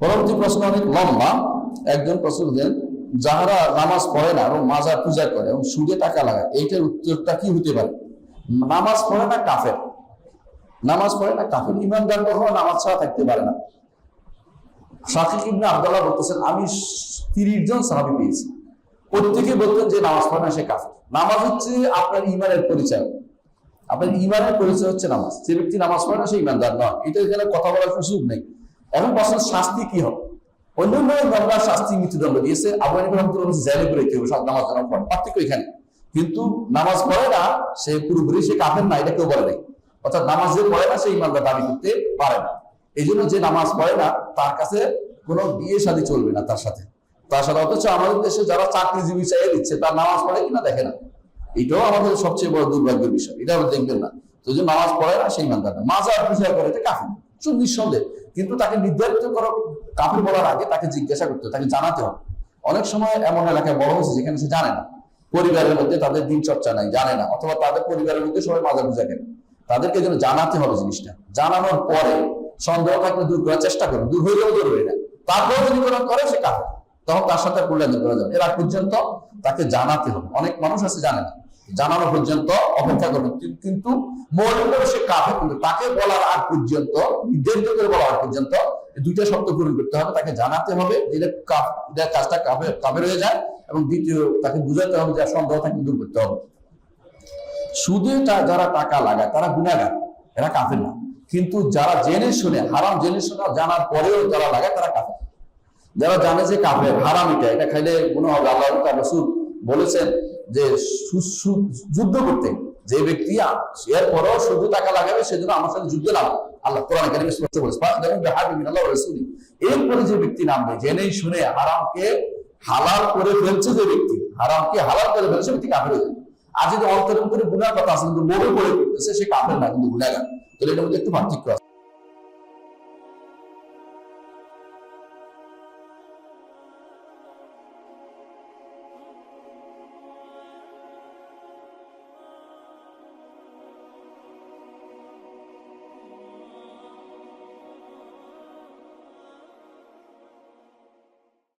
পরবর্তী প্রশ্ন অনেক লম্বা, একজন প্রশ্ন দেন যাহারা নামাজ পড়ে না এবং মাজার পূজা করে এবং সুদে টাকা লাগায়, এইটার উত্তরটা কি হতে পারে? নামাজ পড়ে না কাফের? নামাজ পড়ে না কাফের? ইমানদার কখনো নামাজ ছাড়া থাকতে পারে না। শাকিক ইবনে আব্দুল্লাহ বলতেছেন, আমি তিরিশ জন সাহাবি পেয়েছি। প্রত্যেকে বলতেন যে নামাজ পড়ে না, সে কাফের। নামাজ হচ্ছে আপনার ইমানের পরিচয়। আপনার ইমানের পরিচয় হচ্ছে নামাজ। যে ব্যক্তি নামাজ পড়ে না, সে ইমানদার নয়। এটা এখানে কথা বলার সুযোগ নেই। এখন প্রশ্ন, শাস্তি কি হবে? অন্যান্য বাংলা শাস্তি মৃত্যুদণ্ড দিয়েছে আবু হানিফা রহমতুল্লাহ সব নামাজ জানা পড়ে পার্থক্য এখানে। কিন্তু নামাজ পড়ে না, সে পুরোপুরি সে কাফের না, এটা কেউ বলে নাই। অর্থাৎ নামাজ যে পড়ে না সে ইমানদার দাবি করতে পারে না। এই জন্য যে নামাজ পড়ে না, তার কাছে কোনো বিয়ে শাদী চলবে না তার সাথে। তার সাথে অথচ আমাদের দেশে যারা চাকরিজীবী চাইয়ে দিচ্ছে, তার নামাজ পড়ে কিনা দেখে না। এটাও আমাদের সবচেয়ে বড় দুর্ভাগ্যের বিষয়। এটা আমরা দেখবেন না। তো যে নামাজ পড়ে না সেই ইমানদার না। মাজার পূজা করে এটা কাফের। নিঃসন্দেহ। কিন্তু তাকে নির্ধারিত করো কাফের বলার আগে তাকে জিজ্ঞাসা করতে তাকে জানাতে হবে। অনেক সময় এমন এলাকায় বড় হয়েছে যেখানে সে জানে না। পরিবারের মধ্যে তাদের দিন চর্চা নাই, জানে না, অথবা তাদের পরিবারের মধ্যে সবাই মাজার পূজা কেন তাদেরকে যেন জানাতে হবে জিনিসটা। জানানোর পরে সন্দেহ থাকলে দূর করার চেষ্টা করবে দূর হইলেও দূর হয়ে না তারপরে যদি কোনো করে, সে কাফের। তখন তার সাথে কল্যাণ করা যাবে এর পর্যন্ত তাকে জানাতে হবে। অনেক মানুষ আছে জানে না। জানানো পর্যন্ত অপেক্ষা করবে। কিন্তু মনে সে কাফে কিন্তু তাকে বলার আগ পর্যন্ত নির্ধারিত করে বলার পর্যন্ত দুইটা শব্দ পূরণ করতে হবে। তাকে জানাতে হবে যে এটা কাফ- এটা কাজটা কাফে কাফের হয়ে যায় এবং দ্বিতীয়, তাকে বুঝাতে হবে যে সন্দেহ তাকে দূর করতে হবে। সুদে যারা টাকা লাগায়, তারা গুণাগার এরা কাফের না। কিন্তু যারা জেনে শুনে, হারাম জেনে শুনে জানার পরেও যারা লাগায়, তারা কাফের। যারা জানে যে কাফের, হারাম এটা এটা খাইলে গুণ হবে আল্লাহ বলেছেন যে যুদ্ধ করতে, যে ব্যক্তি এর পরেও শুধু টাকা লাগাবে সেজন্য আমার সাথে যুদ্ধে নাম আল্লাহ কোরআন কারিমে স্পষ্ট বলেছে। এরপরে যে ব্যক্তি নামবে, জেনেই শুনে হারামকে হালাল করে ফেলছে যে ব্যক্তি, হারামকে হালাল করে ফেলছে ব্যক্তি কাফের হয়ে আর যদি অন্তরের ভিতরে গুনার কথা আছে, কিন্তু মোড়ে পড়ে করতেছে সে কাফের না, কিন্তু গুনাগার তাহলে এটার মধ্যে একটু পার্থক্য আছে।